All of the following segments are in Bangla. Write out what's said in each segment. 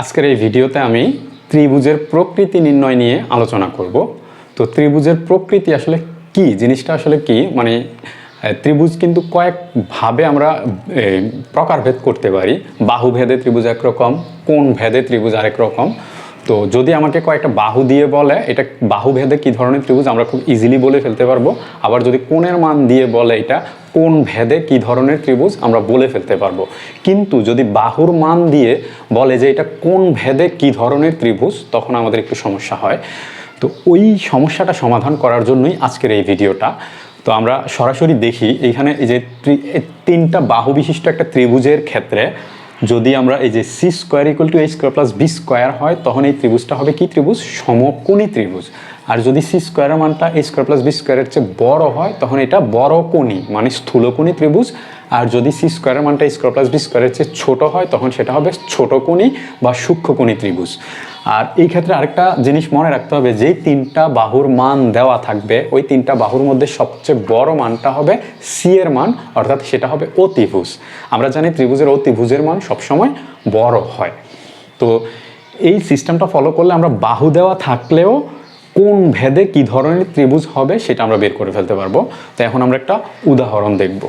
আজকের এই ভিডিওতে আমি ত্রিভুজের প্রকৃতি নির্ণয় নিয়ে আলোচনা করব। তো ত্রিভুজের প্রকৃতি আসলে কি? জিনিসটা আসলে কি? মানে ত্রিভুজ কিন্তু কয়েকভাবে আমরা প্রকারভেদ করতে পারি। বাহু ভেদে ত্রিভুজ একরকম কোন ভেদে ত্রিভুজ আরেক রকম। তো যদি আমাকে কয়েকটা বাহু দিয়ে বলে, এটা বাহু ভেদে কী ধরনের ত্রিভুজ, আমরা খুব ইজিলি বলে ফেলতে পারব। আবার যদি কোণের মান দিয়ে বলে এটা কোন ভেদে কি ধরনের ত্রিভুজ আমরা বলে ফেলতে পারব। কিন্তু যদি বাহুর মান দিয়ে বলে যে এটা কোন ভেদে কি ধরনের ত্রিভুজ, তখন আমাদের একটু সমস্যা হয়। তো ওই সমস্যাটা সমাধান করার জন্যই আজকের এই ভিডিওটা। তো আমরা সরাসরি দেখি এইখানে এই যে তিনটা বাহু বিশিষ্ট একটা ত্রিভুজের ক্ষেত্রে যদি আমরা এই যে সি স্কোয়ার ইকুয়াল টু এই স্কোয়ার প্লাস বি স্কোয়ার হয়, তখন এই ত্রিভুজটা হবে কি ত্রিভুজ? সমকোণী ত্রিভুজ। আর যদি সি স্কোয়ারের মানটা এই স্কোয়ার প্লাস বি স্কোয়ারের চেয়ে বড় হয়, তখন এটা বড় কোণী মানে স্থূলকোণী ত্রিভুজ। আর যদি সি স্কোয়ারের মানটা স্কোয়ার প্লাস বি স্কোয়ারের চেয়ে ছোটো হয়, তখন সেটা হবে ছোট কোণী বা সূক্ষ্মকোণী ত্রিভুজ। আর এই ক্ষেত্রে আরেকটা জিনিস মনে রাখতে হবে, যেই তিনটা বাহুর মান দেওয়া থাকবে, ওই তিনটা বাহুর মধ্যে সবচেয়ে বড় মানটা হবে সি এর মান, অর্থাৎ সেটা হবে অতিভুজ। আমরা জানি ত্রিভুজের অতিভুজের মান সবসময় বড় হয়। তো এই সিস্টেমটা ফলো করলে আমরা বাহু দেওয়া থাকলেও কোন ভেদে কি ধরনের ত্রিভুজ হবে সেটা আমরা বের করে ফেলতে পারব। তো এখন আমরা একটা উদাহরণ দেখব।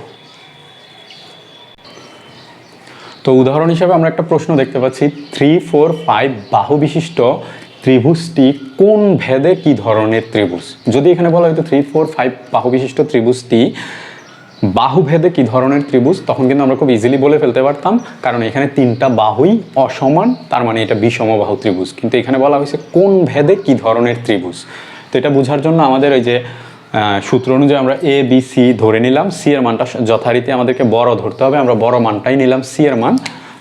তো উদাহরণ হিসেবে আমরা একটা প্রশ্ন দেখতে পাচ্ছি, থ্রি, ফোর, ফাইভ বাহু বিশিষ্ট ত্রিভুজটি কোন ভেদে কি ধরনের ত্রিভুজ? যদি এখানে বলা হয়তো থ্রি, ফোর, ফাইভ বাহু বিশিষ্ট ত্রিভুজটি বাহু ভেদে কি ধরনের ত্রিভুজ, তখন কিন্তু আমরা খুব ইজিলি বলে ফেলতে পারতাম, কারণ এখানে তিনটা বাহুই অসমান, তার মানে এটা বিষম বাহু ত্রিভুজ। কিন্তু এখানে বলা হয়েছে কোন ভেদে কি ধরনের ত্রিভুজ? তো এটা বোঝার জন্য আমাদের ওই যে সূত্র অনুযায়ী আমরা এ বি সি ধরে নিলাম। সি এর মানটা যথারীতি আমাদেরকে বড় ধরতে হবে। আমরা বড় মানটাই নিলাম সি এর মান।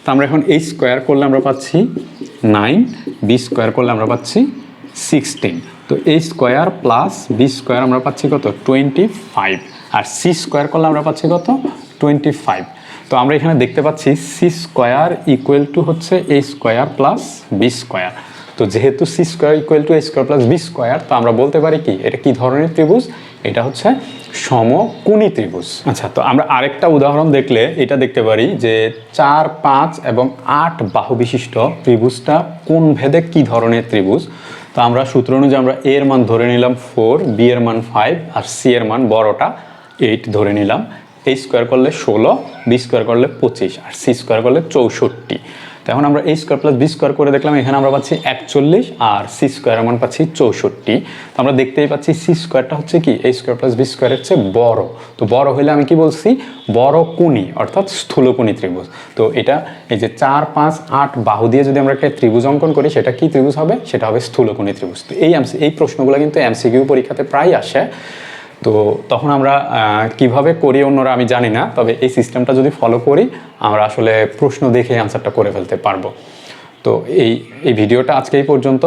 তো আমরা এখন এই স্কোয়ার করলে আমরা পাচ্ছি নাইন বি স্কোয়ার করলে আমরা পাচ্ছি সিক্সটিন তো এই স্কোয়ার প্লাস বি স্কোয়ার আমরা পাচ্ছি কত? টোয়েন্টি ফাইভ আর সি স্কোয়ার করলে আমরা পাচ্ছি কত? টোয়েন্টি ফাইভ তো আমরা এখানে দেখতে পাচ্ছি সি স্কোয়ার ইকুয়াল টু হচ্ছে A square plus B square তো যেহেতু C square equal to A square plus B square তো আমরা বলতে পারি কি, এটা কি ধরনের ত্রিভুজ? এটা হচ্ছে সমকোণী ত্রিভুজ। আচ্ছা তো আমরা আরেকটা উদাহরণ দেখলে এটা দেখতে পারি যে চার, পাঁচ এবং আট বাহু বিশিষ্ট ত্রিভুজটা কোন ভেদে কি ধরনের ত্রিভুজ? তো আমরা সূত্র অনুযায়ী আমরা এ এর মান ধরে নিলাম ফোর বি এর মান ফাইভ আর সি এর মান বড়টা এইট ধরে নিলাম। এই স্কোয়ার করলে ষোলো বি স্কোয়ার করলে পঁচিশ আর সি স্কোয়ার করলে চৌষট্টি। তো এখন আমরা এই স্কোয়ার প্লাস বি স্কোয়ার করে দেখলাম, এখানে আমরা পাচ্ছি একচল্লিশ আর সি স্কোয়ার মান পাচ্ছি চৌষট্টি। তো আমরা দেখতেই পাচ্ছি সি স্কোয়ারটা হচ্ছে কি? এই স্কোয়ার প্লাস বি স্কোয়ারের চেয়ে বড়। তো বড় হলে আমি কি বলছি? বড় কোণী, অর্থাৎ স্থূলকোণী ত্রিভুজ। তো এটা এই যে চার, পাঁচ, আট বাহু দিয়ে যদি আমরা একটা ত্রিভুজ অঙ্কন করি, সেটা কি ত্রিভুজ হবে? সেটা হবে স্থূলকোণী ত্রিভুজ। তো এই এই প্রশ্নগুলো কিন্তু এমসিকিউ পরীক্ষাতে প্রায় আসে। তো তখন আমরা কীভাবে করি অন্যরা আমি জানি না, তবে এই সিস্টেমটা যদি ফলো করি, আমরা আসলে প্রশ্ন দেখে অ্যান্সারটা করে ফেলতে পারব। তো এই এই ভিডিওটা আজকেই পর্যন্ত।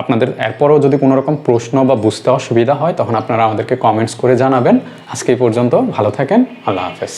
আপনাদের, এরপরও যদি কোনো রকম প্রশ্ন বা বুঝতে অসুবিধা হয়, তখন আপনারা আমাদেরকে কমেন্টস করে জানাবেন। আজকে পর্যন্ত, ভালো থাকেন, আল্লাহ হাফেজ।